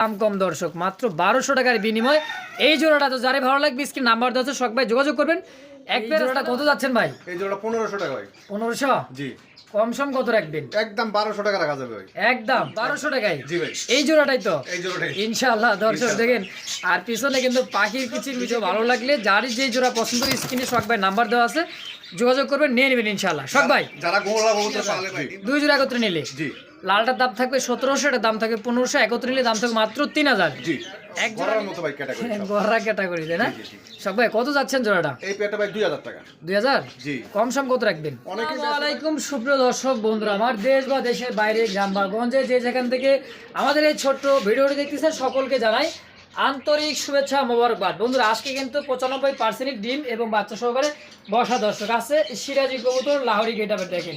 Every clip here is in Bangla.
দাম কম দর্শক মাত্র বারোশো টাকার বিনিময়। এই জোড়াটা তো যারে ভালো লাগবে স্ক্রিন নাম্বার দেওয়া শখ ভাই যোগাযোগ করবেন। এক জোড়াটা কত যাচ্ছেন ভাই? এই জোড়া পনেরোশো টাকা ভাই। পনেরোশো? জি। কম সম কত রাখবেন? একদম বারোশো টাকা রাখা যাবে ভাই। একদম বারোশো টাকায়। জি ভাই। এই জোড়াটাই তো। এই জোড়াটাই। ইনশাআল্লাহ দর্শক দেখেন আর পিছনে কিন্তু পাখির কিচির ভিডিও ভালো লাগলে যারই যে জোড়া পছন্দ করে স্ক্রিনে শখ ভাই নাম্বার দেওয়া আছে যোগাযোগ করবেন নিয়ে নেবেন ইনশাআল্লাহ। শখ যারা গোলা ভাই। দুই জোড়া একত্রে নিলে। জি। লালটার দাম থাকবে সতেরোশো এটার দাম থাকবে পনেরোশো একত্রিশ দাম থাকবে মাত্র তিন হাজার। এক গড়ার মতো ভাই গড়া ক্যাটাগরি তাই না? শখ ভাই কত যাচ্ছেন জোড়াটা? এই পেয়ারটা ভাই দুই হাজার টাকা। দুই হাজার? জি। কম সম কত রাখবেন? সুপ্রিয় দর্শক বন্ধুরা আমার দেশ বা দেশের বাইরে গ্রাম বা গঞ্জে যে যেখান থেকে আমাদের এই ছোট্ট ভিডিওটি দেখতেছে সকলকে জানাই আন্তরিক শুভেচ্ছা, মোবারকবাদ। বন্ধুরা, আজকে কিন্তু পঁচানব্বই পার্সেন্ট ডিম এবং বাচ্চা সহকারে বসা দর্শক আছে। সিরাজি কবুতর, লাহোরি গেটাপে দেখেন।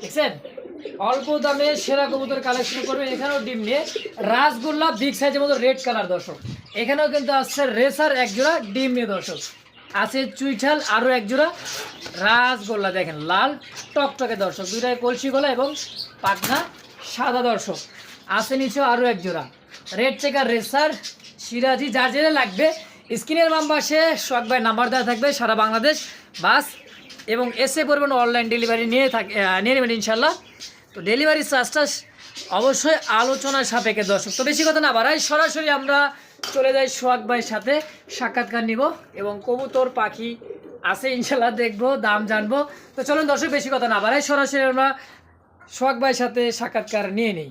দেখছেন? অল্প দামে সেরা কবুতর কালেকশন করবেন এখানেও ডিম নিয়ে রাসগোল্লা বিগ সাইজের মতো রেড কালার দর্শক। এখানেও কিন্তু আসছে রেসার এক জোড়া ডিম নিয়ে দর্শক। আছে চুইঠাল, আরও এক জোড়া রাসগোল্লা। দেখেন, লাল টকটকে দর্শক। দুইটাই কলসি গলা এবং পাখনা সাদা দর্শক। আছে নিচেও আরও এক জোড়া রেড চেকার রেসার সিরাজি, যার যেটা লাগবে স্ক্রিনের পাশে শখ ভাই নাম্বার দেওয়া থাকবে সারা বাংলাদেশ, বাস এবং এসে পড়বেন অনলাইন ডেলিভারি নিয়ে থাক নিয়ে নেবেন ইনশাল্লাহ। তো ডেলিভারি চার্জটা অবশ্যই আলোচনার সাপেক্ষে দর্শক। তো বেশি কথা না বাড়াই, সরাসরি আমরা চলে যাই সোহাগ ভাইয়ের সাথে, সাক্ষাৎকার নিব এবং কবুতর, পাখি আছে ইনশাল্লাহ, দেখব, দাম জানব। তো চলুন দর্শক, বেশি কথা না বাড়াই, সরাসরি আমরা সোহাগ ভাইয়ের সাথে সাক্ষাৎকার নিয়ে নিই।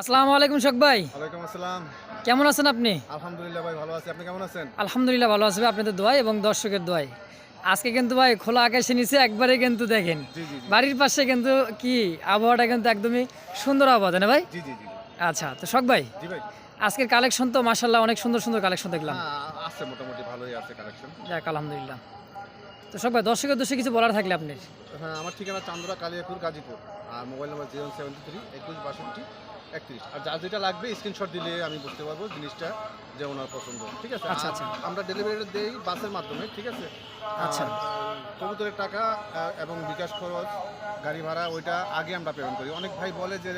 আসসালামু আলাইকুম সোহাগ ভাই। ওয়ালাইকুম আসসালাম। কেমন আছেন আপনি? আলহামদুলিল্লাহ ভাই ভালো আছি। আপনি কেমন আছেন? আলহামদুলিল্লাহ ভালো আছে আপনাদের দোয়াই এবং দর্শকের দোয়াই। আজকে কিন্তু ভাই খোলা আকাশে নিচে একবারে কিন্তু দেখেন বাড়ির পাশে কিন্তু কি আবহাওয়াটা কিন্তু একদমই সুন্দর আবহাওয়া না ভাই? জি জি জি আচ্ছা তো শখ ভাই জি ভাই। আজকের কালেকশন তো মাসাল্লাহ অনেক সুন্দর সুন্দর কালেকশন দেখলাম। হ্যাঁ আছে মোটামুটি ভালোই আছে কালেকশন যাক আলহামদুলিল্লাহ। তো শখ ভাই দর্শকের দোষে কিছু বলার থাকলে আপনি হ্যাঁ আমার ঠিকানা চান্দরা কালিয়াপুর গাজীপুর। আর mobile number zero seven three একুশ বাষট্টি একত্রিশ। আর যা যেটা লাগবে স্ক্রিনশট দিলে আমি বুঝতে পারব জিনিসটা। যে ওনার পছন্দ। ঠিক আছে? আচ্ছা, আচ্ছা। আমরা ডেলিভারি দেই বাসের মাধ্যমে ঠিক আছে? আচ্ছা। কবুতরের টাকা এবং বিকাশ খরচ গাড়ি ভাড়া ওইটা আগে আমরা পেমেন্ট করি। অনেক ভাই বলে যে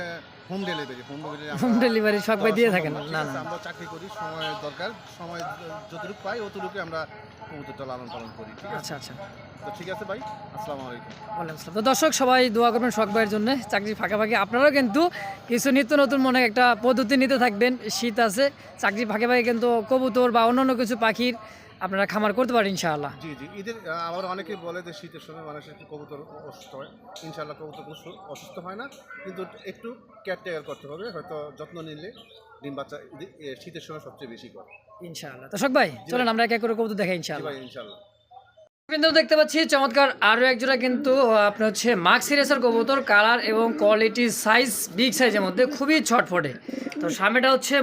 home delivery home delivery home delivery শখ ভাই দিয়ে থাকেন? না না আমরা চাকরি করি সময় দরকার সময় যতটুকু পাই অতটুকু আমরা কবুতরটা লালন পালন করি ঠিক আছে? আচ্ছা আচ্ছা। তো ঠিক আছে ভাই আসসালামু আলাইকুম। ওয়ালাইকুম আসসালাম। তো দর্শক সবাই দোয়া করবেন শখ ভাইয়ের জন্য। চাকরি ফাঁকা ফাঁকি আপনারাও কিন্তু কিছু নিত্য নতুন মনে একটা পদ্ধতি নিতে থাকবেন। শীত আছে চাকরি ফাঁকে ফাঁকে কিন্তু কবুতর বা অন্যান্য কিছু পাখির আপনারা খামার করতে পারেন ইনশাআল্লাহ। জি জি। ঈদের আবার অনেকে বলে যে শীতের সময় মানুষের একটু কবুতর অসুস্থ হয়। ইনশাআল্লাহ কবুতর অসুস্থ হয় না। কিন্তু একটু কেয়ারটেকার করতে হবে হয়তো যত্ন নিলে ডিম বাচ্চা শীতের সময় সবচেয়ে বেশি করে। ইনশাআল্লাহ। তো সব ভাই চলেন আমরা এক এক করে কবুতর দেখাই ইনশাআল্লাহ। ইনশাআল্লাহ। কিন্তু দেখতে পাচ্ছি চমৎকার। আরও এক জোড়া কিন্তু আপনার হচ্ছে সিরিয়াসের কবুতর কালার এবং কোয়ালিটি সাইজ বিগ সাইজের মধ্যে খুবই ছটফটে। তো সামনেটা হচ্ছে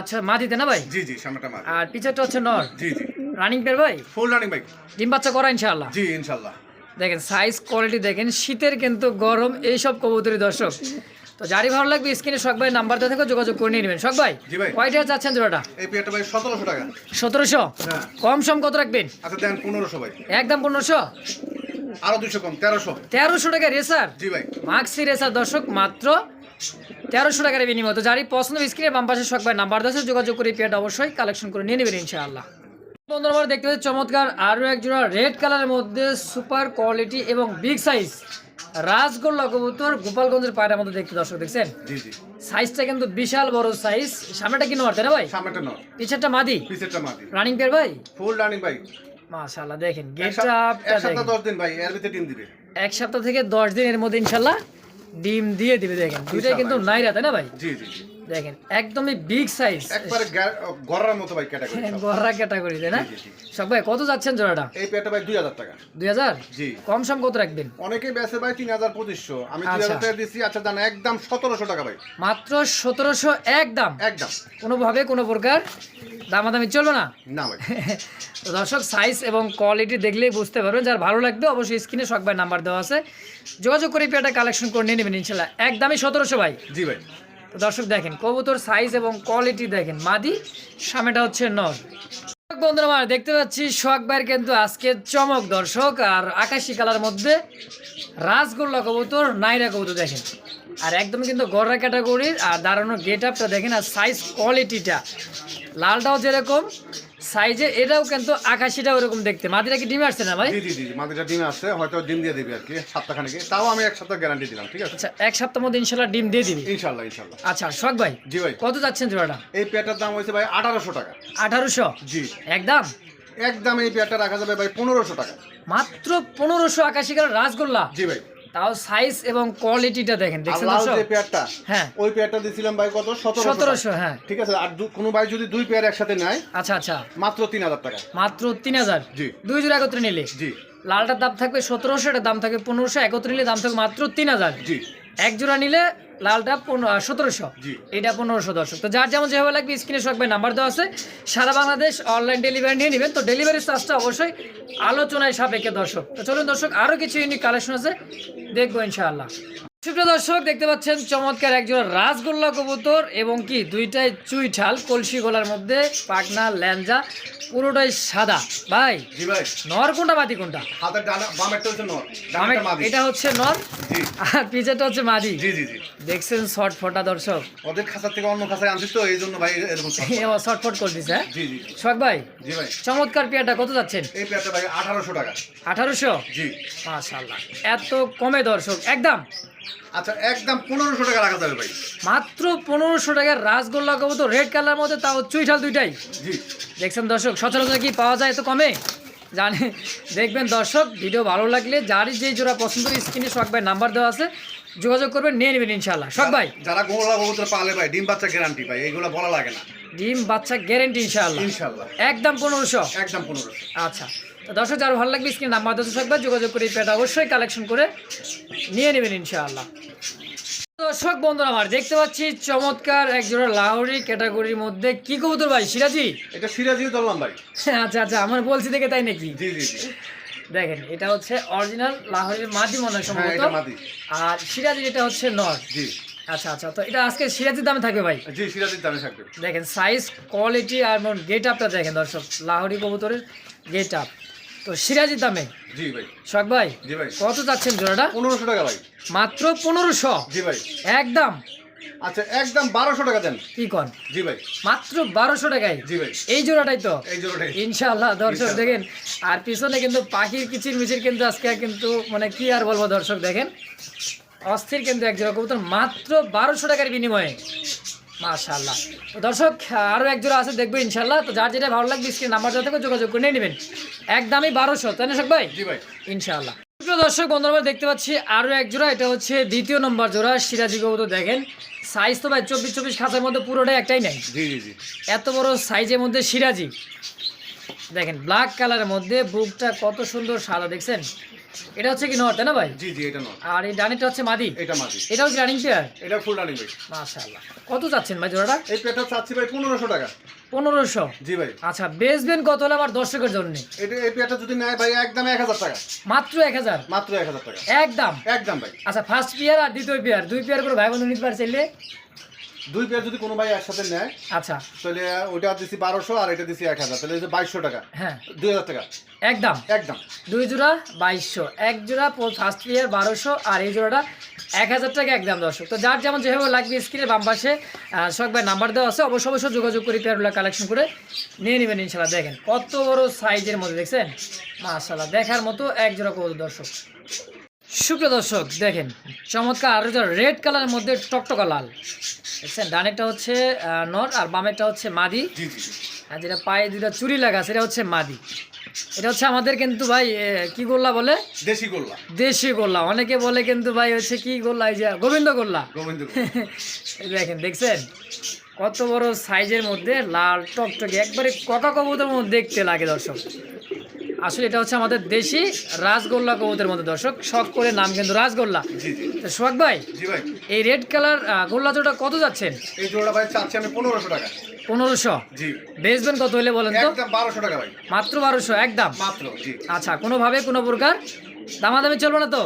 আচ্ছা না ভাই? জি জি সামনেটা আর পিছারটা হচ্ছে নর। জি জি। রানিং পের ভাই? ফুল রানিং বাইক ডিম বাচ্চা করা ইনশাআল্লাহ। জি ইনশাল্লাহ দেখেন সাইজ কোয়ালিটি দেখেন শীতের কিন্তু গরম এইসব কবুতরি দর্শক। তো যারই ভালো লাগবে স্ক্রিনে শখ ভাই নাম্বার দেওয়া থেকে যোগাযোগ করে নিয়ে নেবেন। শখ ভাই ভাই। কয়টা যাচ্ছেন জোড়াটা? এই পেয়ারটা ভাই সতেরোশো টাকা। সতেরোশো? হ্যাঁ। কম সম কত রাখবেন? আচ্ছা দেন পনেরোশো ভাই। একদম পনেরোশো? আরও দুশো কম তেরোশো। তেরোশো টাকা রেসার? জি ভাই। মাক্সি রেসার দর্শক মাত্র তেরোশো টাকার বিনিময়। তো যারই পছন্দ স্ক্রিনে বাম পাশে শখ ভাই নাম্বার আছে, যোগাযোগ করে পেয়ারটা অবশ্যই কালেকশন করে নিয়ে নেবেন ইনশাআল্লাহ। বন্ধুরা আমরা দেখতে পাচ্ছি চমৎকার আরও এক জোড়া রেড কালারের মধ্যে সুপার কোয়ালিটি এবং বিগ সাইজ রাজগোল্লা কবুতর গোপালগঞ্জের পায়রা মধ্যে দেখতে দর্শক দেখছেন? সাইজটা কিন্তু বিশাল বড় সাইজ সামনেটা কি তাই না ভাই? সামনেটা নয় পিছেরটা মাদি? পিছেরটা মাদি। রানিং পেয়ার ভাই? ফুল রানিং বাইক মাশাআল্লাহ দেখেন গেটটা সপ্তাহ- এক সপ্তাহ দেখেন। দশ দিন ভাই এর ভিতরে ডিম দিবে। এক সপ্তাহ থেকে দশ দিনের মধ্যে ইনশাআল্লাহ ডিম দিয়ে দিবে দেখেন। দুইটাই কিন্তু নাইরা তাই না ভাই? জি জি জি। দেখেন একদমই বিগ সাইজ একবারে গড়ার মতো ভাই ক্যাটাগরি গড়া ক্যাটাগরি তাই না? সব ভাই কত যাচ্ছেন জোড়াটা? এই ভাই দুই হাজার টাকা। দুই হাজার? জি। কম সম কত রাখবেন? অনেকেই বেচে ভাই আমি দুই আচ্ছা। হাজার টাকা দিচ্ছি আচ্ছা জান একদম সতেরোশো টাকা ভাই। মাত্র সতেরোশো একদম? একদম। কোনোভাবে কোনো প্রকার দামাদামি চলবে না? না ভাই। তো দর্শক সাইজ এবং কোয়ালিটি দেখলেই বুঝতে পারবেন। যার ভালো লাগবে অবশ্যই স্ক্রিনে শখ ভাই নাম্বার দেওয়া আছে। যোগাযোগ করে পেয়ারটা কালেকশন করে নিয়ে নেবেন ইনশাল্লাহ। একদমই সতেরোশো ভাই। জি ভাই। তো দর্শক দেখেন, কবুতর সাইজ এবং কোয়ালিটি দেখেন। মাদি সামেটা হচ্ছে নর। বন্ধুরা, আমার দেখতে পাচ্ছি শখ ভাইয়ের কিন্তু আজকে চমক দর্শক, আর আকাশি কালার মধ্যে রাজগোল্লা কবুতর, নাইরা কবুতর দেখেন। আর একদম কিন্তু গড়া ক্যাটাগরির আর দাঁড়ানোর গেট আপটা দেখেন, আর সাইজ কোয়ালিটিটা লালটাও যেরকম সাইজে এটাও কিন্তু আকাশিটা ওরকম দেখতে। মাদিরা কি ডিমে আসছে না ভাই? জি জি জি মাদিটা ডিমে আসছে হয়তো ডিম দিয়ে দিবি আর কি সপ্তাহখানেকে তাও আমি এক সপ্তাহ গ্যারান্টি দিলাম ঠিক আছে? আচ্ছা এক সপ্তাহ মধ্যে ইনশাল্লাহ ডিম দিয়ে দিবি? ইনশাল্লাহ ইনশাল্লাহ। আচ্ছা শখ ভাই? জি ভাই। কত যাচ্ছেন জোড়াটা? এই পেয়ারটার দাম হয়েছে ভাই আঠারোশো টাকা। আঠারোশো? জি। একদম? একদম এই পেয়ারটা রাখা যাবে ভাই পনেরোশো টাকা। মাত্র পনেরোশো আকাশি কালার রাসগোল্লা? জি ভাই। তাও সাইজ এবং কোয়ালিটিটা দেখেন দেখছেন লাল যে পেয়ারটা হ্যাঁ। ওই পেয়ারটা দিছিলাম ভাই কত? সতেরোশো সতেরোশো হ্যাঁ। ঠিক আছে আর কোনো ভাই যদি দুই পেয়ার একসাথে নেয় আচ্ছা আচ্ছা। মাত্র তিন হাজার টাকা। মাত্র তিন হাজার? জি। দুই জোড়া একত্রে নিলে? জি। লালটার দাম থাকবে সতেরোশো এর দাম থাকবে পনেরোশো একত্রে নিলে দাম থাকবে মাত্র তিন হাজার? জি। এক জোড়া নিলে লালটা সতেরোশো। এটা পনেরোশো দর্শক। তো যার যেমন যেভাবে লাগবে স্ক্রিনে সবাই নাম্বার দেওয়া আছে। সারা বাংলাদেশ অনলাইন ডেলিভারি নিয়ে নেবেন। তো ডেলিভারি চার্জটা অবশ্যই আলোচনায় সাপেক্ষে দর্শক। তো চলুন দর্শক আরও কিছু ইউনিক কালেকশন আছে। দেখব ইনশাআল্লাহ। সুপ্রিয় দর্শক দেখতে পাচ্ছেন চমৎকার একজন রাসগোল্লা কবুতর এবং কি দুইটাই চুইঠাল কলসি গোলার মধ্যে পাকনা ল্যাঞ্জা পুরোটাই সাদা। ভাই নর কোনটা বাতি কোনটা? মাদি। এটা হচ্ছে নর? আর পিছেটা হচ্ছে মাদি? দেখছেন শর্ট ফটা দর্শক। ওদের খাঁচার থেকে অন্য খাঁচায় আনছিস তো এই জন্য ভাই এরকম সব। শর্টফট করে দিছে হ্যাঁ? শখ ভাই? ভাই। চমৎকার পেয়ারটা কত যাচ্ছেন? এই পেয়ারটা ভাই আঠারোশো টাকা। আঠারোশো? জি। মাশাল্লাহ এত কমে দর্শক একদম। আচ্ছা একদম পনেরোশো টাকা রাখা যাবে ভাই। মাত্র পনেরোশো টাকার রাসগোল্লা কবো তো রেড কালার মধ্যে তাও চুইঠাল দুইটাই। জি। দেখছেন দর্শক সচরাচর কি পাওয়া যায় এত কমে? জানে দেখবেন দর্শক ভিডিও ভালো লাগলে যারই যেই জোড়া পছন্দ স্ক্রিনে শখ ভাই নাম্বার দেওয়া আছে যোগাযোগ করবেন নিয়ে নেবেন ইনশাল্লাহ শখ ভাই? যারা গোলা কবুতর পালে ভাই ডিম বাচ্চা গ্যারান্টি ভাই এগুলো বলা লাগে না। ডিম বাচ্চা গ্যারেন্টি ইনশাল্লাহ ইনশাল্লাহ একদম পনেরোশো? একদম পনেরোশো। আচ্ছা। তো দর্শক যারা ভালো লাগবে স্ক্রিন নাম্বার দশ থাকবে যোগাযোগ করে এই প্যাড অবশ্যই কালেকশন করে নিয়ে নেবেন ইনশাআল্লাহ। দর্শক বন্ধুরা আমার দেখতে পাচ্ছি চমৎকার এক জোড়া লাহোরি ক্যাটাগরির মধ্যে কি কবুতর ভাই? সিরাজি এটা সিরাজিও ধরলাম ভাই। আচ্ছা আচ্ছা আমার বলছি দেখে তাই নাকি? জি জি দেখেন এটা হচ্ছে অরিজিনাল লাহোরের মাদি মনে হয় হ্যাঁ সম্ভবত। আর সিরাজি এটা হচ্ছে নর। জি। আচ্ছা আচ্ছা তো এটা আজকে সিরাজির দামে থাকবে ভাই? জি সিরাজির দামে থাকবে। দেখেন সাইজ কোয়ালিটি আর গেট আপটা দেখেন দর্শক লাহোরি কবুতরের গেট আপ তো সিরাজির দামে? জি ভাই। শখ ভাই জি ভাই। কত যাচ্ছেন জোড়াটা? পনেরোশো টাকা ভাই। মাত্র পনেরোশো? জি ভাই। একদম? আচ্ছা একদম বারোশো টাকা দেন। কি কন? জি ভাই। মাত্র বারোশো টাকায়? জি ভাই। এই জোড়াটাই তো? এই জোড়াটাই। ইনশাআল্লাহ দর্শক দেখেন আর পিছনে কিন্তু পাখির কিচির মিচির কিন্তু আজকে কিন্তু মানে কি আর বলব দর্শক দেখেন? অস্থির কিন্তু এক জোড়া কবুতর মাত্র বারোশো টাকার বিনিময়ে। মাশাআল্লাহ। তো দর্শক আরও এক জোড়া আছে দেখব ইনশাল্লাহ তো যার যেটা ভালো লাগবে স্ক্রিন নাম্বার থেকে যোগাযোগ করে নিয়ে নেবেন। একদমই বারোশো তাই না শোক ভাই? ইনশাল্লাহ দর্শক বন্ধুরা দেখতে পাচ্ছি আরও এক জোড়া এটা হচ্ছে দ্বিতীয় নম্বর জোড়া সিরাজি কবুতর দেখেন। সাইজ তো ভাই চব্বিশ চব্বিশ খাতার মধ্যে পুরোটাই একটাই নাই। এত বড় সাইজের মধ্যে সিরাজি। দেখেন ব্ল্যাক কালারের মধ্যে বুকটা কত সুন্দর সাদা দেখছেন? এটা হচ্ছে কি নর তাই না ভাই? জি জি এটা নয় আর এই ডানিটা হচ্ছে মাদি? এটা মাদি। এটাও কি রানিং পেয়ার এটা ফুল রানিং ভাই মাশাআল্লাহ। কত চাচ্ছেন ভাই জোড়াটা? এই পেটা চাচ্ছি ভাই পনেরোশো টাকা। পনেরোশো? জি ভাই। আচ্ছা বেচবেন কত হলে আমার দর্শকের জন্য? এটা এই পেটা যদি নেয় ভাই একদম এক হাজার টাকা। মাত্র এক হাজার? মাত্র এক হাজার টাকা। একদম? একদম ভাই। আচ্ছা ফার্স্ট পেয়ার আর দ্বিতীয় পেয়ার দুই পেয়ার করে ভাই বন্ধু নিতে পারে চাইলে দুই পেয়ার যদি কোনো ভাই একসাথে নেয় আচ্ছা। তাহলে ওইটা দিছি বারোশো আর এটা দিছি এক হাজার তাহলে বাইশশো টাকা। হ্যাঁ। দুই হাজার টাকা। একদম। একদম। দুই জোড়া বাইশশো এক জোড়া ফার্স্ট ইয়ার বারোশো আর এই জোড়াটা এক হাজার টাকা একদম দর্শক। তো যার যেমন যেভাবে লাগবে স্ক্রিনের বাম পাশে ভাই নাম্বার দেওয়া আছে অবশ্যই অবশ্যই যোগাযোগ করে পেয়ারগুলো কালেকশন করে নিয়ে নেবেন ইনশাল্লাহ দেখেন কত বড় সাইজের মধ্যে দেখছেন? মাশাল্লাহ দেখার মতো এক জোড়া কত দর্শক। সুপ্রিয় দর্শক দেখেন চমৎকার আরও রেড কালারের মধ্যে টকটকা লাল। দেখছেন ডানেরটা হচ্ছে নর আর বামেরটা হচ্ছে মাদি। আর যেটা পায়ে দুটা চুরি লাগা সেটা হচ্ছে মাদি। এটা হচ্ছে আমাদের কিন্তু ভাই কি গোল্লা বলে? দেশি গোল্লা। দেশি গোল্লা। অনেকে বলে কিন্তু ভাই হচ্ছে কি গোল্লা এই যে গোবিন্দ গোল্লা। গোবিন্দ দেখেন দেখছেন? কত বড় সাইজের মধ্যে লাল টকটকে একবারে ককা কবুতরের মধ্যে দেখতে লাগে দর্শক। আসলে এটা হচ্ছে আমাদের দেশি রাজগোল্লা কবুতরের মধ্যে দর্শক। শখ করে নাম কিন্তু রাজগোল্লা তো সোহাগ ভাই এই রেড কালার গোল্লা জোটা কত যাচ্ছেন? এই জোড়া ভাই চাচ্ছি আমি পনেরোশো টাকা। পনেরোশো? বেচবেন কত হলে বলেন তো? বারোশো টাকা ভাই। মাত্র বারোশো একদম? মাত্র আচ্ছা কোনোভাবে কোনো প্রকার দামাদামি চলবে না তো?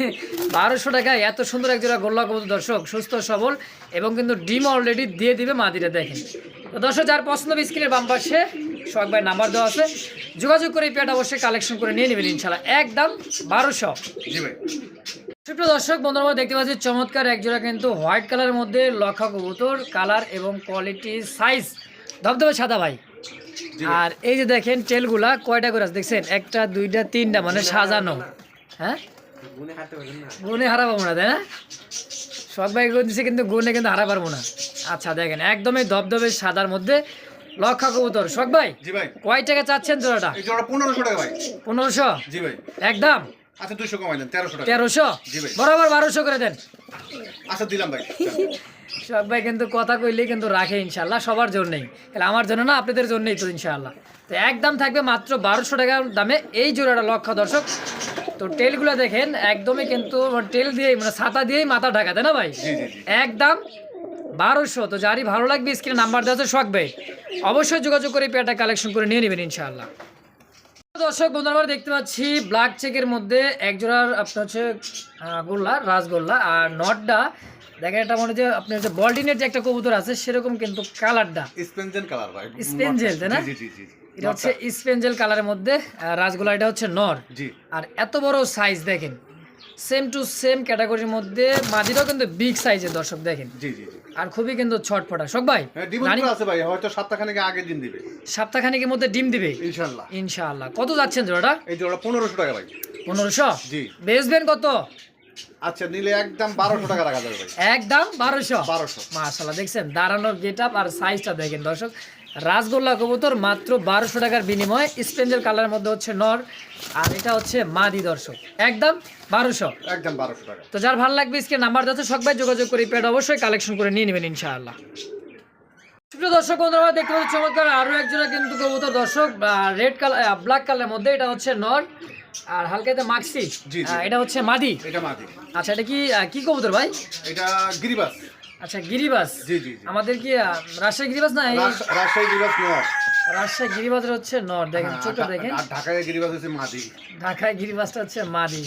বারোশো টাকায় এত সুন্দর এক জোড়া গোল্লা কবুতর দর্শক সুস্থ সবল এবং কিন্তু ডিম অলরেডি দিয়ে দিবে মাদিরা দেখেন। তো দর্শক যার পছন্দ স্ক্রিনের বাম পাশে শখ ভাই নাম্বার দেওয়া আছে। যোগাযোগ করে এই পেয়ারটা অবশ্যই কালেকশন করে নিয়ে নেবেন ইনশাল্লাহ একদম বারোশো। জি ভাই। সুপ্রিয় দর্শক বন্ধুরা দেখতে পাচ্ছি চমৎকার একজোড়া কিন্তু হোয়াইট কালারের মধ্যে লক্ষা কবুতর কালার এবং কোয়ালিটি সাইজ ধবধবে সাদা ভাই। আর এই যে দেখেন টেলগুলা কয়টা করে আছে? দেখছেন একটা দুইটা তিনটা মানে সাজানো। হ্যাঁ? গুনে হারাবো না তাই না? ভাই দিছে কিন্তু কিন্তু হারা পারব না। আচ্ছা দেখেন একদমই ধবধবে সাদার মধ্যে লক্ষা কবুতর। শখ ভাই কয় টাকা চাচ্ছেন জোড়াটা? পনেরোশো টাকা ভাই। পনেরোশো? জি ভাই। একদম? আচ্ছা দুইশো কমাই দেন তেরোশো তেরোশো? বরাবর বারোশো করে দেন। আচ্ছা দিলাম ভাই। সব ভাই কিন্তু কথা কইলেই কিন্তু রাখে ইনশাল্লাহ সবার জন্যই। তাহলে আমার জন্য না আপনাদের জন্যই তো ইনশাল্লাহ। তো একদম থাকবে মাত্র বারোশো টাকার দামে। এই জোড়াটা লক্ষ্য দর্শক। তো টেলগুলো দেখেন একদমই কিন্তু টেল দিয়েই মানে ছাতা দিয়েই মাথা ঢাকা তাই না ভাই? একদম বারোশো। তো যারই ভালো লাগবে স্ক্রিনে নাম্বার দেওয়া আছে শখ ভাই। অবশ্যই যোগাযোগ করে পেয়ারটা কালেকশন করে নিয়ে নেবেন ইনশাআল্লাহ। দর্শক বন্ধুরা আমরা দেখতে পাচ্ছি ব্ল্যাক চেকের মধ্যে একজোড়ার আপনার হচ্ছে গোল্লা রাসগোল্লা আর নটটা দেখেন এটা মনে হচ্ছে আপনার হচ্ছে বল্টিনের যে একটা কবুতর আছে সেরকম কিন্তু কালারটা স্পেনজেল কালার ভাই। স্পেনজেল, তাই না? জি জি জি জি। এটা হচ্ছে স্পেঞ্জেল কালারের মধ্যে। রাসগোল্লা এটা হচ্ছে নর জি। আর এত বড় সাইজ দেখেন। সেম টু সেম ক্যাটাগরির মধ্যে মাদিটাও কিন্তু বিগ সাইজের দর্শক দেখেন। জি জি আর খুবই কিন্তু ছটফটা। শোক ভাই হ্যাঁ আছে ভাই হয়তো সপ্তাহখানেক আগে দিন দিবে। সপ্তাহখানেকের মধ্যে ডিম দিবে? ইনশাল্লাহ ইনশাআল্লাহ। কত যাচ্ছেন জোড়াটা? এই জোড়া পনেরোশো টাকা ভাই। পনেরোশো? জি। বেচবেন কত? আচ্ছা নিলে একদম বারোশো টাকা রাখা যাবে ভাই। একদম বারোশো? বারোশো। মাশাল্লাহ দেখছেন? দাঁড়ানোর গেট আর সাইজটা দেখেন দর্শক। রাসগোল্লা কবুতর মাত্র বারোশো টাকার বিনিময়ে স্পেঞ্জেল কালারের মধ্যে হচ্ছে নর আর এটা হচ্ছে মাদি দর্শক। একদম বারোশো। একদম বারোশো টাকা। তো যার ভালো লাগবে স্ক্রিন নাম্বার যাচ্ছে সবাই যোগাযোগ করে পেড অবশ্যই কালেকশন করে নিয়ে নেবেন ইনশাআল্লাহ। সুপ্রিয় দর্শক বন্ধুরা দেখতে পাচ্ছি চমৎকার আরও একজোড়া কিন্তু কবুতর দর্শক রেড কালার ব্ল্যাক কালারের মধ্যে এটা হচ্ছে নর আর হালকাতে মাক্সি। এটা হচ্ছে মাদি। এটা মাদি। আচ্ছা এটা কি কি কবুতর ভাই? এটা গিরিবাস। আচ্ছা গিরিবাস। জি জি জি। আমাদের কি রাজশাহী গিরিবাস না রাজশাহী গিরিবাস নয়। রাজশাহী গিরিবাসের হচ্ছে নর দেখেন ছোট দেখেন। আর ঢাকায় গিরিবাস হচ্ছে মাদি। ঢাকায় গিরিবাসটা হচ্ছে মাদি।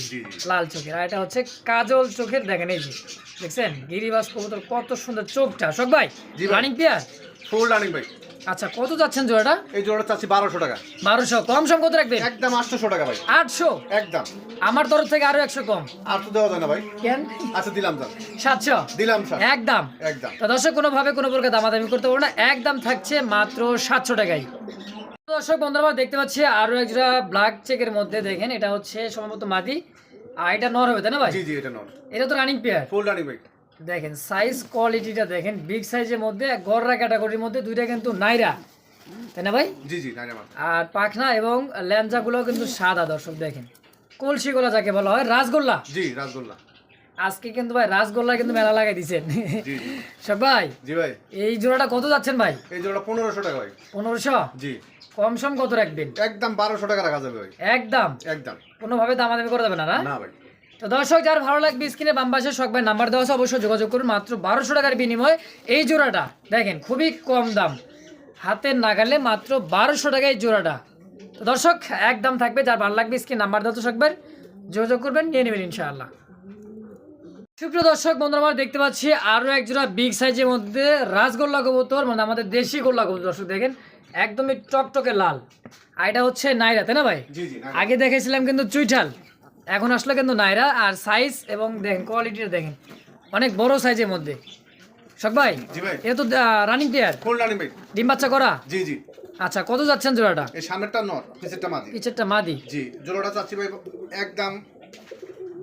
লাল চোখের। আর এটা হচ্ছে কাজল চোখের দেখেন এই যে দেখছেন? গিরিবাস কবুতর কত সুন্দর চোখটা। সব ভাই। রানিং পেয়ার ফুল রানিং ভাই। আচ্ছা কত যাচ্ছেন জোড়াটা? এই জোড়া চাচ্ছি বারোশো টাকা। বারোশো। কম সম কত রাখবেন? একদম আটশোশো টাকা ভাই। আটশো? একদম। আমার তরফ থেকে আরও একশো কম। আর তো দেওয়া যায় না ভাই। কেন? আচ্ছা দিলাম স্যার। সাতশো? দিলাম স্যার। একদম। একদম। তো দর্শক কোনোভাবে কোনো প্রকার দামাদামি করতে পারব না। একদম থাকছে মাত্র সাতশো টাকায়। দর্শক বন্ধুরা দেখতে পাচ্ছি আরও একটা ব্ল্যাক চেকের মধ্যে দেখেন এটা হচ্ছে সম্ভবত মাদি। আর এটা নর হবে তাই না ভাই? জি জি এটা নন এটা তো রানিং পেয়ার ফুল রানিং ভাই দেখেন সাইজ কোয়ালিটিটা দেখেন বিগ সাইজের মধ্যে গররা ক্যাটাগরির মধ্যে দুইটা কিন্তু নাইরা। তাই না ভাই? জি জি আর পাখনা এবং ল্যাঞ্জাগুলো কিন্তু সাদা দর্শক দেখেন। কলসি গোলা যাকে বলা হয় রাসগোল্লা। জি রাসগোল্লা। আজকে কিন্তু ভাই রাসগোল্লা কিন্তু মেলা লাগাই দিছেন। জি সব ভাই? জি ভাই। এই জোড়াটা কত যাচ্ছেন ভাই? এই জোড়া পনেরোশো টাকা ভাই। পনেরোশো? জি। কম সম কত রাখবেন? একদম বারোশো টাকা রাখা যাবে ভাই। একদম? একদম। কোনোভাবে দামাদামি করা যাবে না? না ভাই। তো দর্শক যার ভালো লাগবে স্ক্রিনে বাম পাশে শখ ভাই নাম্বার দেওয়া আছে অবশ্যই যোগাযোগ করুন। মাত্র বারোশো টাকার বিনিময়ে এই জোড়াটা দেখেন খুবই কম দাম। হাতের নাগালে মাত্র বারোশো টাকায় এই জোড়াটা। তো দর্শক একদম থাকবে যার ভালো লাগবে স্ক্রিন নাম্বার দেওয়া তো শখ ভাই যোগাযোগ করবেন নিয়ে নেবেন ইনশাআল্লাহ। সুপ্রিয় দর্শক বন্ধুরা আমরা দেখতে পাচ্ছি আরও এক জোড়া বিগ সাইজের মধ্যে রাজগোল্লা কবুতর মানে আমাদের দেশি গোল্লা কবুতর। দর্শক দেখেন একদমই টকটকে লাল। আর এটা হচ্ছে নাইরা তাই না ভাই? আগে দেখেছিলাম কিন্তু চুইঠাল। এখন আসলো কিন্তু নাইরা আর সাইজ এবং দেখেন কোয়ালিটিটা দেখেন। অনেক বড় সাইজের মধ্যে। শখ ভাই এ এটা তো রানিং প্লেয়ার ফুল রানিং ভাই ডিম বাচ্চা করা? জি জি। আচ্ছা কত যাচ্ছেন জোড়াটা? এই সামনেরটা নর পিছেরটা মাদি। পিছেরটা মাদি। জি জোড়াটা চাচ্ছি ভাই একদম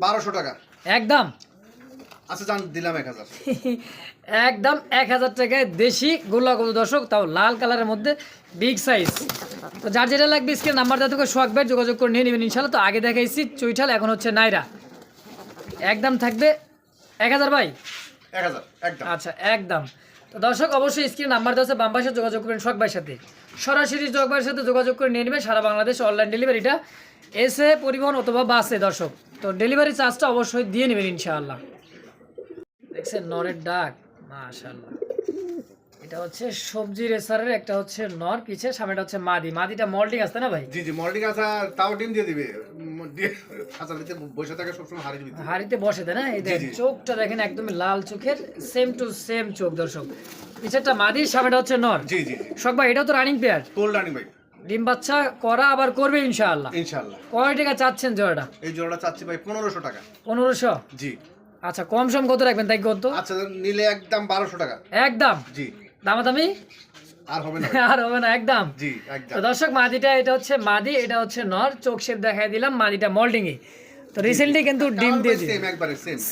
1200 টাকা। একদম? আচ্ছা জান দিলাম এক হাজার। একদম এক হাজার টাকায় দেশি গোল্লা কবু দর্শক তাও লাল কালারের মধ্যে বিগ সাইজ তো যার যেটা লাগবে স্ক্রিন নাম্বার দেওয়া থেকে সোয়াক ব্যাট যোগাযোগ করে নিয়ে নেবেন ইনশাল্লাহ তো আগে দেখাইছি চুইঠাল এখন হচ্ছে নাইরা। একদম থাকবে এক হাজার ভাই? এক হাজার একদম। আচ্ছা একদম। তো দর্শক অবশ্যই স্ক্রিন নাম্বার দেওয়া আছে বাম পাশে যোগাযোগ করবেন শখ ভাইয়ের সাথে। সরাসরি শখ ভাইয়ের সাথে যোগাযোগ করে নিয়ে নেবেন সারা বাংলাদেশ অনলাইন ডেলিভারিটা এসে পরিবহন অথবা বাসে দর্শক। তো ডেলিভারি চার্জটা অবশ্যই দিয়ে নেবেন ইনশাআল্লাহ। দেখছেন নরের ডাক মাশাআল্লাহ। এটা হচ্ছে সবজি রেসারের একটা হচ্ছে নর পিছে সামনেটা হচ্ছে মাদি। মাদিটা মল্টিং আসতে না ভাই? জি জি মল্টিং আছে তাও ডিম দিয়ে দিবে। দিতে বসে থাকে সবসময় হারিয়ে দিবে হাড়িতে বসে তাই না? এই দেখেন চোখটা দেখেন একদমই লাল চোখের সেম টু সেম চোখ দর্শক। পিছেরটা মাদি সামনেটা হচ্ছে নর। জি জি শখ ভাই এটাও তো রানিং পেয়ার ফুল রানিং ভাই ডিম বাচ্চা করা আবার করবে ইনশাআল্লাহ। ইনশাল্লাহ কয় টাকা চাচ্ছেন জোড়াটা? এই জোড়াটা চাচ্ছি ভাই পনেরোশো টাকা। পনেরোশো? জি। আচ্ছা কম সম কত রাখবেন? তাই কত? আচ্ছা নিলে একদম বারোশো টাকা। একদম? জি। দামাদামি? আর হবে না। আর হবে না একদম? জি তো একদম দর্শক মাদিটা এটা হচ্ছে মাদি এটা হচ্ছে নর। চোখ শেপ দেখাই দিলাম মাদিটা মল্ডিং এ তো রিসেন্টলি কিন্তু ডিম দিয়ে দিই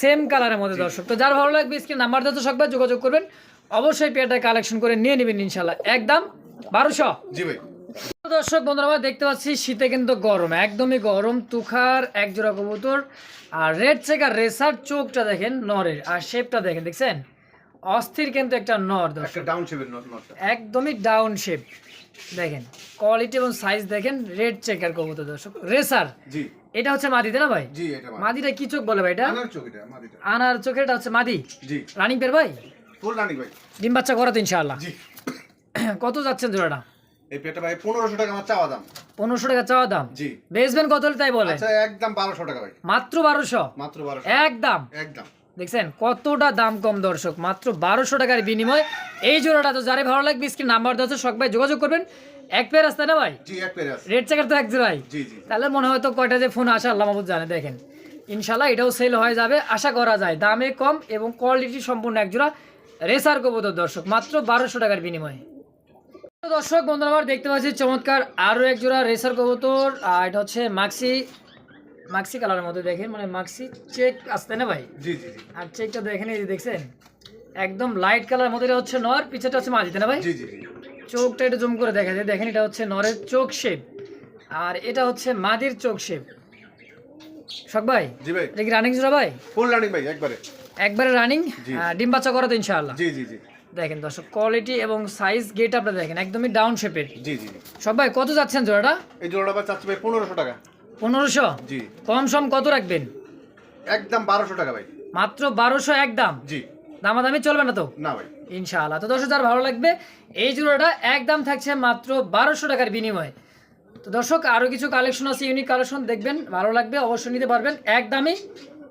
সেম কালারের মধ্যে দর্শক। তো যার ভালো লাগবে স্ক্রিন নাম্বার দিতে সকবার যোগাযোগ করবেন। অবশ্যই পেয়ারটা কালেকশন করে নিয়ে নেবেন ইনশাল্লাহ একদম? বারোশো? জি ভাই। দর্শক বন্ধুরা আমরা দেখতে পাচ্ছি শীতে কিন্তু গরম একদমই গরম তুখার এক জোড়া কবুতর আর রেড চেকার রেসার চোখটা দেখেন নরের আর শেপটা দেখেন দেখছেন? অস্থির কিন্তু একটা নর দর্শক। ডাউন শেপের একদমই ডাউন শেপ দেখেন কোয়ালিটি এবং সাইজ দেখেন রেড চেকার কবুতর দর্শক। রেসার জি। এটা হচ্ছে মাদিতে না ভাই? জি এটা মাদিটা কি চোখ বলে ভাই এটা? আনার চোখ এটা মাদিটা। আনার চোখের এটা হচ্ছে মাদি? জি। রানিং পের ভাই? ফুল রানি ভাই। ডিম বাচ্চা করাতো ইনশাআল্লাহ। জি। কত যাচ্ছেন জোড়াটা? এই পেটা ভাই পনেরোশো টাকা আমার চাওয়া দাম। পনেরোশো টাকা চাওয়া দাম? জি। বেচবেন কত তাই বলে? আচ্ছা একদম বারোশো টাকা ভাই। মাত্র বারোশো? মাত্র বারোশো। একদম? একদম। দেখছেন কতটা দাম কম দর্শক। মাত্র বারোশো টাকার বিনিময়। এই জোড়াটা তো যারে ভালো লাগবে স্ক্রিন নাম্বার দশ সব ভাই যোগাযোগ করবেন। এক পেয়ে রাস্তায় না ভাই? জি এক পেরে আছে। রেড চেকার তো এক জোড়াই। জি জি। তাহলে মনে হয় তো কয়টা যে ফোন আসে আল্লাহ মাহবুদ জানে দেখেন। ইনশাল্লাহ এটাও সেল হয়ে যাবে আশা করা যায়। দামে কম এবং কোয়ালিটি সম্পূর্ণ এক জোড়া রেসার কবুতর দর্শক। মাত্র বারোশো টাকার বিনিময়ে। দর্শক বন্ধুরা আমার দেখতে পাচ্ছি চমৎকার আরও এক জোড়া রেসার কবুতর। আর এটা হচ্ছে মাক্সি মাক্সি কালারের মধ্যে দেখেন মানে মাক্সি চেক আসতে না ভাই? জি জি জি। আর চেকটা দেখেন এই যে দেখছেন একদম লাইট কালার মধ্যে এটা হচ্ছে নর পিছেটা হচ্ছে মাঝিতে না ভাই? জি জি জি। চোখটা একটু জুম করে দেখা যায় দেখেন এটা হচ্ছে নরের চোখ শেপ আর এটা হচ্ছে মাদির চোখ শেপ শখ ভাই জি ভাই। এটা কি রানিং জোড়া ভাই? ফুল রানিং ভাই একবারে। একবারে রানিং। ডিম বাচ্চা করা তো ইনশাআল্লাহ। জি জি জি। দেখেন দর্শক কোয়ালিটি এবং সাইজ গেট আপটা দেখেন একদমই ডাউন শেপের জি জি জি। সব ভাই কত যাচ্ছেন জোড়াটা? এই জোড়াটা ভাই চাচ্ছি ভাই পনেরোশো টাকা। পনেরোশো? জি। কম সম কত রাখবেন? একদম বারোশো টাকা ভাই। মাত্র বারোশো একদম জি। দামাদামি চলবে না তো? না ভাই। ইনশাআল্লাহ। তো দর্শক যার ভালো লাগবে এই জোড়াটা একদম থাকছে মাত্র বারোশো টাকার বিনিময়ে। তো দর্শক আরও কিছু কালেকশন আছে ইউনিক কালেকশন দেখবেন ভালো লাগবে অবশ্যই নিতে পারবেন। একদমই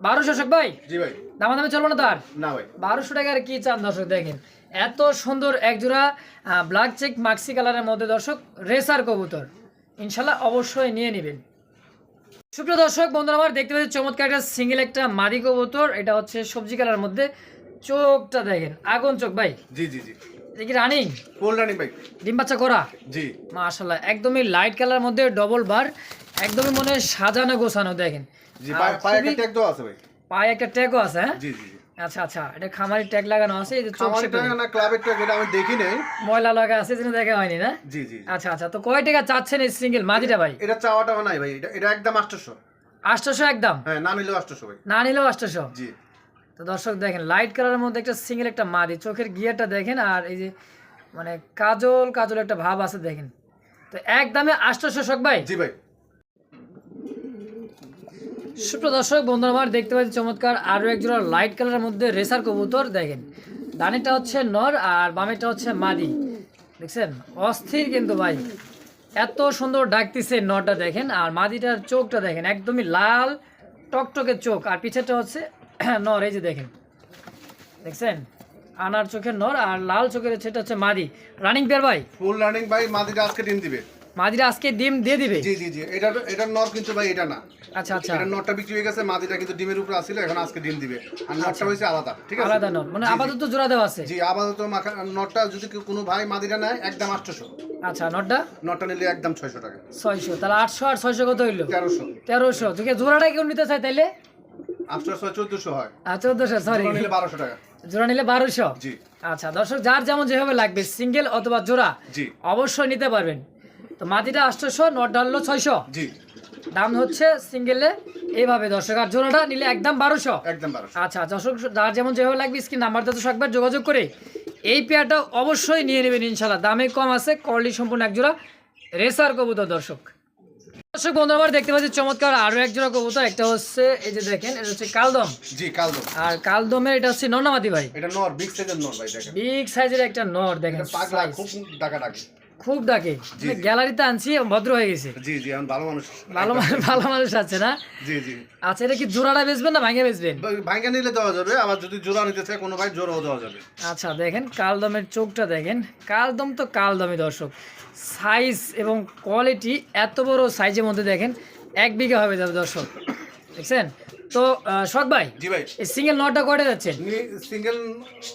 বারোশো শোক ভাই? জি ভাই। দামাদামি চলবে না তো আর? না ভাই। বারোশো টাকার কি চান দর্শক দেখেন? এত সুন্দর একজোড়া ব্ল্যাক চেক মাক্সি কালারের মধ্যে দর্শক রেসার কবুতর। ইনশাল্লাহ অবশ্যই নিয়ে নেবেন। সুপ্রিয় দর্শক বন্ধুরা আমার দেখতে পাচ্ছি চমৎকার একটা সিঙ্গেল একটা মাদি কবুতর। এটা হচ্ছে সবজি কালারের মধ্যে। চোখটা দেখেন আগুন চোখ ভাই। জি জি জি। দেখি রানিং ফুল রানিং ভাই। ডিম বাচ্চা করা? জি। একদমই লাইট কালার মধ্যে ডবল বার একদমই মনে হয় সাজানো গোছানো দেখেন। পায়ে একটা ট্যাগও আছে হ্যাঁ? জি জি জি। আচ্ছা আচ্ছা এটা খামারি ট্যাগ লাগানো আছে এই যে চোখ শেপে না ক্লাবের ট্যাগ এটা আমি দেখি নাই। ময়লা লাগা আছে যেন দেখা হয়নি না? জি জি আচ্ছা আচ্ছা তো কয় টাকা চাচ্ছেন এই সিঙ্গেল মাদিটা ভাই? এটা চাওয়াটা নাই ভাই এটা এটা একদম আটশোশো। আটশোশো একদম? হ্যাঁ না নিলেও আটশোশো ভাই। না নিলেও আটশোশো? জি। তো দর্শক দেখেন লাইট কালারের মধ্যে একটা সিঙ্গেল একটা মাদি চোখের গিয়ারটা দেখেন আর এই যে মানে কাজল কাজল একটা ভাব আছে দেখেন। তো একদমে আটশোশো শোক ভাই? জি ভাই। সুপ্র দর্শক বন্ধুরা, আমার দেখতে পাচ্ছি চমৎকার আরও এক জোড়া লাইট কালারের মধ্যে রেসার কবুতর। দেখেন ডানেরটা হচ্ছে নর আর বামেরটা হচ্ছে মাদি। দেখছেন? অস্থির কিন্তু ভাই। এত সুন্দর ডাকতেছে নরটা, দেখেন, আর মাদিটার চোখটা, দেখেন, একদমই লাল, টকটকে চোখ। আর পিছেরটা হচ্ছে নর, এই যে দেখেন। দেখছেন? আনার চোখের নর আর লাল চোখের সেটা হচ্ছে মাদি। রানিং পেয়ার ভাই? ফুল রানিং ভাই, মাদিটা আজকে ডিম দিবে। মাদিরা আজকে ডিম দিয়ে দিবে? জি জি জি। এটা এটার নর কিন্তু ভাই এটা না। আচ্ছা আচ্ছা। এটা নটটা বিক্রি হয়ে গেছে মাদিটা কিন্তু ডিমের উপরে আসছিল এখন আজকে ডিম দিবে। আর নটটা হয়েছে আলাদা ঠিক আছে? আলাদা নর। মানে আপাতত জোড়া দেওয়া আছে? জি আপাতত নটটা যদি কোনো ভাই মাদিটা নেয় একদম আটশোশো। আচ্ছা নটটা নটটা নিলে একদম ছয়শো টাকা। ছয়শো। তাহলে আটশো আর ছয়শো কত হইল? তেরোশো। তেরোশো। তোকে জোড়াটা কেউ নিতে চাই তাইলে? আটশোশো চোদ্দশো হয়। আর চোদ্দশো সরি নিলে বারোশো টাকা। জোড়া নিলে বারোশো? জি। আচ্ছা দর্শক যার যেমন যেভাবে লাগবে সিঙ্গেল অথবা জোড়া জি। অবশ্যই নিতে পারবেন। তো মাটিটা আটশোশো নট ডাললো ছয়শো। জি। দাম হচ্ছে সিঙ্গেলে এইভাবে দর্শক আর জোড়াটা নিলে একদম বারোশো। একদম বারোশো। আচ্ছা দর্শক যার যেমন যেভাবে লাগবে স্ক্রিন নাম্বারটা তো একবার যোগাযোগ করে। এই পেয়ারটা অবশ্যই নিয়ে নেবেন ইনশাল্লাহ দামে কম আছে কোয়ালিটি সম্পূর্ণ একজোড়া রেসার কবুতর দর্শক। দর্শক বন্ধু আমার দেখতে পাচ্ছি চমৎকার আরও এক জোড়া কবুতর। একটা হচ্ছে এই যে দেখেন এটা হচ্ছে কালদম। জি কাল দো আর কালদমের এটা হচ্ছে নর্নামাতি ভাই। এটা নর বিগ সাইজের নর ভাই দেখেন। বিগ সাইজের একটা নর দেখেন পাগলা খুব ডাকা ডাকে খুব ডাকে। জি। গ্যালারিতে আনছি ভদ্র হয়ে গেছে। জি জি এখন ভালো মানুষ ভালো মানুষ ভালো মানুষ আছে না? জি জি। আচ্ছা এটা কি জোড়াটা বেচবেন না ভাঙে বেচবেন? ভাঙ্গা নিলে দেওয়া যাবে আবার যদি জোড়া নিতে চায় কোনো ভাই জোড়াও দেওয়া যাবে। আচ্ছা দেখেন কালদমের চোখটা দেখেন। কালদম তো কালদমই দর্শক। সাইজ এবং কোয়ালিটি এত বড় সাইজের মধ্যে দেখেন এক বিঘা হবে যাবে দর্শক। দেখছেন? তো শখ ভাই জি ভাই। এই সিঙ্গেল নটটা কয়টা যাচ্ছেন সিঙ্গেল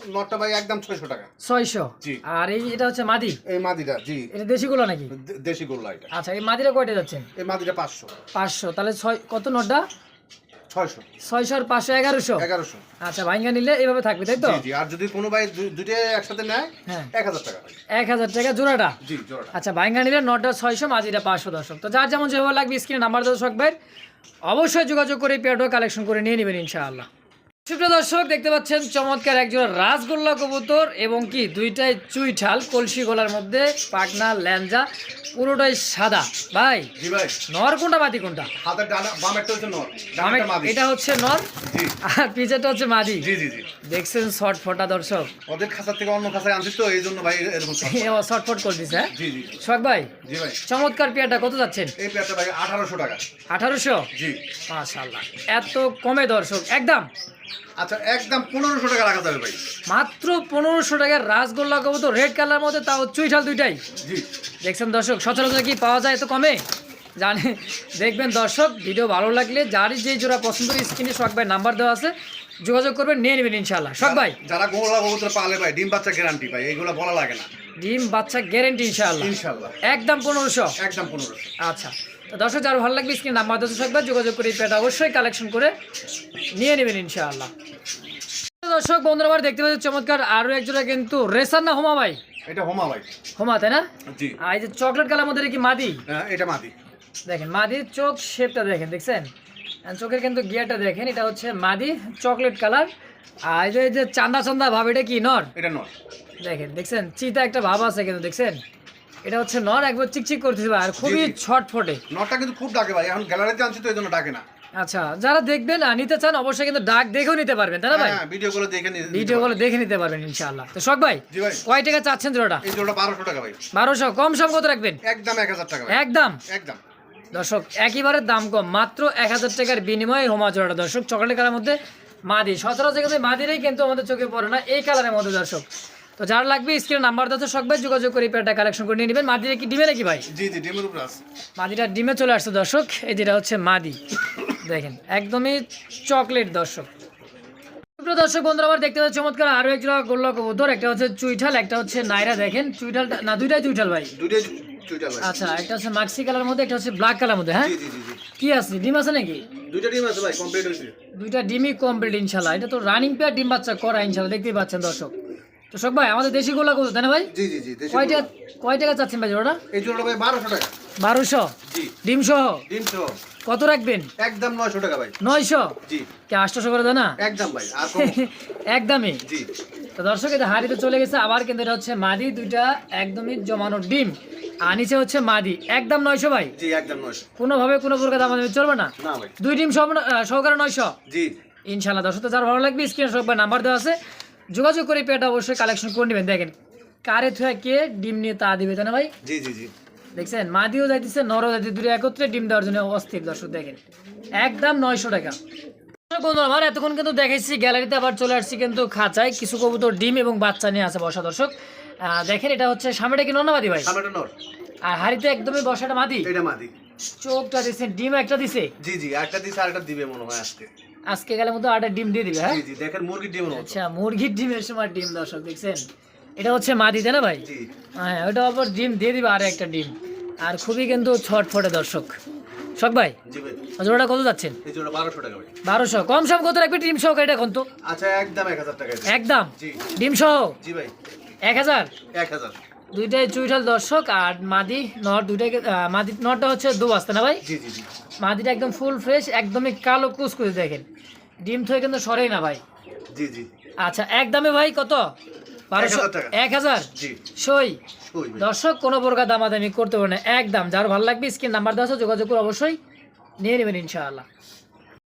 নটটা ভাই একদম ছয়শো টাকা। ছয়শো? জি। আর এই এটা হচ্ছে মাদি? এই মাদিটা জি। এটা দেশিগুলো নাকি? দেশি গোল্লা এটা। আচ্ছা এই মাদিটা কয়টা যাচ্ছে? এই মাদিটা পাঁচশো। পাঁচশো। তাহলে ছয় কত নটটা ছয়শো। আর পাঁচশো এগারোশো? এগারোশো। আচ্ছা ভাইঙ্গা নিলে এইভাবে থাকবে তাই তো? জি জি। আর যদি কোনো ভাই দু- দুইটা একসাথে নেয় হ্যাঁ। এক হাজার টাকা। এক হাজার টাকা জোড়াটা? জি জোড়াটা। আচ্ছা ভাইঙ্গা নিলে নটা ছয়শো মাঝিটা পাঁচশো দশক তো যার যেমন যেভাবে লাগবে স্ক্রিনে নাম্বার দর্শক ভাই অবশ্যই যোগাযোগ করে পেয়ারটা কালেকশন করে নিয়ে নেবেন ইনশাআল্লাহ। সুপ্রিয় দর্শক দেখতে পাচ্ছেন চমৎকার একজন রাসগোল্লা কবুতর এবং কি দুইটাই চুইঠাল কলসি গোলার মধ্যে পাকনা ল্যাঞ্জা পুরোটাই সাদা। ভাই নর কোনটা মাদি কোনটা? এটা হচ্ছে নর? আর পিছেটা হচ্ছে মাদি? দেখছেন শর্ট ফটা দর্শক? ওদের খাঁচার থেকে অন্য খাঁচায় আনছিস তো এই জন্য ভাই এরকম শর্ট ফট। করে দিছে হ্যাঁ? শখ ভাই? ভাই। চমৎকার পেয়ারটা কত যাচ্ছেন? এই পেয়ারটা ভাই আঠারোশো টাকা। আঠারোশো? জি। মাশাল্লাহ এত কমে দর্শক একদম। আচ্ছা একদম পনেরোশো টাকা রাখা যাবে ভাই। মাত্র পনেরোশো টাকার রাসগোল্লা কবুতর রেড কালার মধ্যে তাও চুইঠাল দুইটাই। জি। দেখছেন দর্শক সচরাচর কি পাওয়া যায় এত কমে? জানে দেখবেন দর্শক ভিডিও ভালো লাগলে যারই যেই জোড়া পছন্দ স্ক্রিনে শখ ভাই নাম্বার দেওয়া আছে যোগাযোগ করবেন নিয়ে নেবেন ইনশাল্লাহ শখ ভাই? যারা গোলা কবুতর পালে ভাই ডিম বাচ্চা গ্যারান্টি ভাই এগুলো বলা লাগে না। ডিম বাচ্চা গ্যারেন্টি ইনশাল্লাহ ইনশাল্লাহ একদম পনেরোশো? একদম পনেরোশো। আচ্ছা। তো দর্শক যার ভালো লাগবে স্ক্রিন নাম্বার দশ থাকবে যোগাযোগ করে এই প্যাড অবশ্যই কালেকশন করে নিয়ে নেবেন ইনশাআল্লাহ। দর্শক বন্ধুরা আবার দেখতে পাচ্ছি চমৎকার আরও একজোড়া কিন্তু রেসার না হোমা ভাই? এটা হোমা ভাই। হোমা তাই না? জি। আর এই যে চকলেট কালার মধ্যে কি মাদি? হ্যাঁ, এটা মাদি। দেখেন মাদির চোখ শেপটা দেখেন দেখছেন? চোখের কিন্তু গিয়ারটা দেখেন এটা হচ্ছে মাদি চকলেট কালার আর এই যে- এই যে চান্দা চান্দা ভাব এটা কি নর? এটা নর। দেখেন দেখছেন? চিতা একটা ভাব আছে কিন্তু দেখছেন? এটা হচ্ছে নর একবার চিকচিক করতেছে ভাই, আর খুবই। ছটফটে। নরটা কিন্তু খুব ডাকে ভাই এখন গ্যালারিতে আনছি তো এই জন্য ডাকে না। আচ্ছা যারা দেখবেন আর নিতে চান অবশ্যই কিন্তু ডাক দেখেও নিতে পারবেন তাই না ভাই? হ্যাঁ ভিডিও গুলো দেখে নিয়ে ভিডিও গুলো দেখে নিতে পারবেন ইনশাআল্লাহ। তো শখ ভাই কয় টাকা চাচ্ছেন জোড়াটা? এই জোড়া বারোশো টাকা ভাই। বারোশো কম সম কত রাখবেন? একদম এক হাজার টাকা ভাই। একদম? একদম। দর্শক একেবারে দাম কম মাত্র এক হাজার টাকার বিনিময়ে হোমা জোড়াটা। দর্শক চকলেট কালার মধ্যে মাদি। সচরাচর কিন্তু মাদিরেই কিন্তু আমাদের চোখে পড়ে না এই কালারের মধ্যে দর্শক। তো যার লাগবে স্ক্রিনে নাম্বার শখ ভাই যোগাযোগ করে পেয়ারটা কালেকশন করে নিয়ে নেবেন। মাদিরে কি ডিমে নাকি ভাই? জি জি ডিমের উপর আছে। মাদিটা ডিমে চলে আসছে দর্শক। এই যেটা হচ্ছে মাদি। দেখেন একদমই চকলেট দর্শক। দর্শক বন্ধুরা আবার দেখতে পাচ্ছি চমৎকার আরও একটা গোল্লা কবুতর একটা হচ্ছে চুইঠাল একটা হচ্ছে নাইরা। দেখেন চুইঠাল না দুইটাই চুইঠাল ভাই। দুইটাই আচ্ছা একটা হচ্ছে মাক্সি কালার মধ্যে একটা হচ্ছে ব্ল্যাক কালার মধ্যে হ্যাঁ? কি আছে? ডিম আছে নাকি? দুইটা ডিম আছে ভাই কমপ্লিট হয়েছে। দুইটা ডিমই কমপ্লিট ইনশাল্লাহ এটা তো রানিং পেয়ার ডিম বাচ্চা করা ইনশাল্লাহ দেখতেই পাচ্ছেন দর্শক। তো শোক ভাই আমাদের দেশি তাই না ভাই? জি জি জি দেশি কয় টাকা কয় টাকা চাচ্ছেন ভাই জোড়াটা? এই জোড়া ভাই বারোশো টাকা। বারোশো? জি। ডিম সহ ডিম সহ কত রাখবেন? একদম নয়শো টাকা ভাই। নয়শো? জি। কে আটশোশো করে দেয় না? একদম ভাই আর কম একদমই। জি। তো দর্শক এটা হাড়িতে চলে গেছে আবার কিন্তু এটা হচ্ছে মাদি দুইটা একদমই জমানো ডিম। আর নিচে হচ্ছে মাদি। একদম নয়শো ভাই? জি একদম নয়শো। কোনোভাবে কোনো প্রকার দাম চলবে না? না ভাই। দুই ডিম সব সহকারে নয়শো? জি। ইনশাল্লাহ দর্শক তো যার ভালো লাগবে স্ক্রিনে সব নাম্বার দেওয়া আছে। যোগাযোগ করে পেটা অবশ্যই কালেকশন করে নেবেন। দেখেন কারে থুয়া কে ডিম নিয়ে তা দিবে তাই না ভাই? জি জি জি। দেখছেন মাদিও যাইতেছে নরও যাইতে দুটো একত্রে ডিম দেওয়ার জন্য অস্থির দর্শক দেখেন। একদম নয়শো টাকা। বন্ধুরা, আমার এতক্ষণ কিন্তু দেখাইছি গ্যালারিতে আবার চলে আসছি কিন্তু খাঁচায়। কিছু কবুতর ডিম এবং বাচ্চা নিয়ে আছে বসা দর্শক। দেখেন এটা হচ্ছে সামনেটা কি নন্নাবাদি ভাই? আর হাড়িতে একদমই বসাটা মাদি? এটা মাদি। চোখটা দিচ্ছে ডিম একটা দিছে? জি জি একটা দিছে আরেকটা দিবে মনে হয় আজকে। আজকে গেলে মতো আটটা ডিম দিয়ে দিবে হ্যাঁ? জি দেখেন মুরগির ডিম আচ্ছা মুরগির ডিমের সময় ডিম দর্শক দেখছেন? এটা হচ্ছে মাদি তাই না ভাই? হ্যাঁ ওটা আবার ডিম দিয়ে দিবে আর একটা ডিম। আর খুবই কিন্তু ছটফটে দর্শক। শখ ভাই? জোড়াটা কত যাচ্ছেন? বারোশো কম সম কত রাখবে? ডিম সহ এটা কোন তো? আচ্ছা একদম এক হাজার টাকা একদম? ডিম সহ? জি ভাই। এক হাজার? এক হাজার। দুইটাই চুইঠাল দর্শক আর মাদি নট দুইটাই মাদি নটটা হচ্ছে দু বাস্তা না ভাই? জি জি জি। মাদিটা একদম ফুল ফ্রেশ একদমই কালো কুচকুচে দেখেন। ডিম থয়ে কিন্তু সরেই না ভাই। জি জি। আচ্ছা একদমে ভাই কত? বারোশো 1000 টাকা। এক হাজার? জি। সই। দর্শক কোনো প্রকার দামাদামি করতে পারে না। একদম যার ভালো লাগবে স্ক্রিন নাম্বার দেওয়া যোগাযোগ করে অবশ্যই নিয়ে নেবেন ইনশাআল্লাহ।